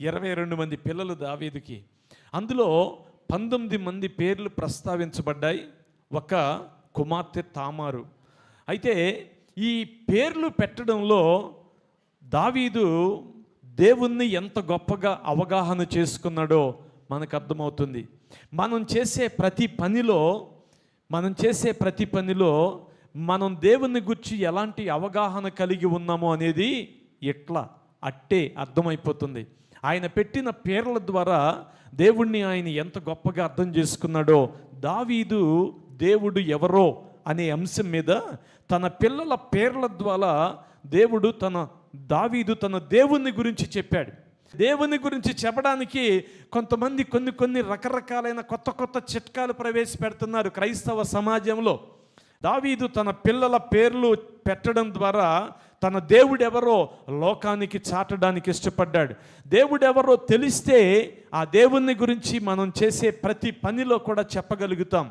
ఇరవై రెండు మంది పిల్లలు దావీదుకి. అందులో పంతొమ్మిది మంది పేర్లు ప్రస్తావించబడ్డాయి. ఒక కుమార్తె తామారు. అయితే ఈ పేర్లు పెట్టడంలో దావీదు దేవుణ్ణి ఎంత గొప్పగా అవగాహన చేసుకున్నాడో మనకు అర్థమవుతుంది. మనం చేసే ప్రతి పనిలో మనం చేసే ప్రతి పనిలో మనం దేవుని గురించి ఎలాంటి అవగాహన కలిగి ఉన్నామో అనేది ఎట్లా అట్టే అర్థమైపోతుంది. ఆయన పెట్టిన పేర్ల ద్వారా దేవుణ్ణి ఆయన ఎంత గొప్పగా అర్థం చేసుకున్నాడో దావీదు దేవుడు ఎవరో అనే అంశం మీద తన పిల్లల పేర్ల ద్వారా దేవుడు తన దావీదు తన దేవుని గురించి చెప్పాడు. దేవుని గురించి చెప్పడానికి కొంతమంది కొన్ని కొన్ని రకరకాలైన కొత్త కొత్త చిట్కాలు ప్రవేశపెడుతున్నారు క్రైస్తవ సమాజంలో. దావీదు తన పిల్లల పేర్లు పెట్టడం ద్వారా తన దేవుడెవరో లోకానికి చాటడానికి ఇష్టపడ్డాడు. దేవుడెవరో తెలిస్తే ఆ దేవుని గురించి మనం చేసే ప్రతి పనిలో కూడా చెప్పగలుగుతాం.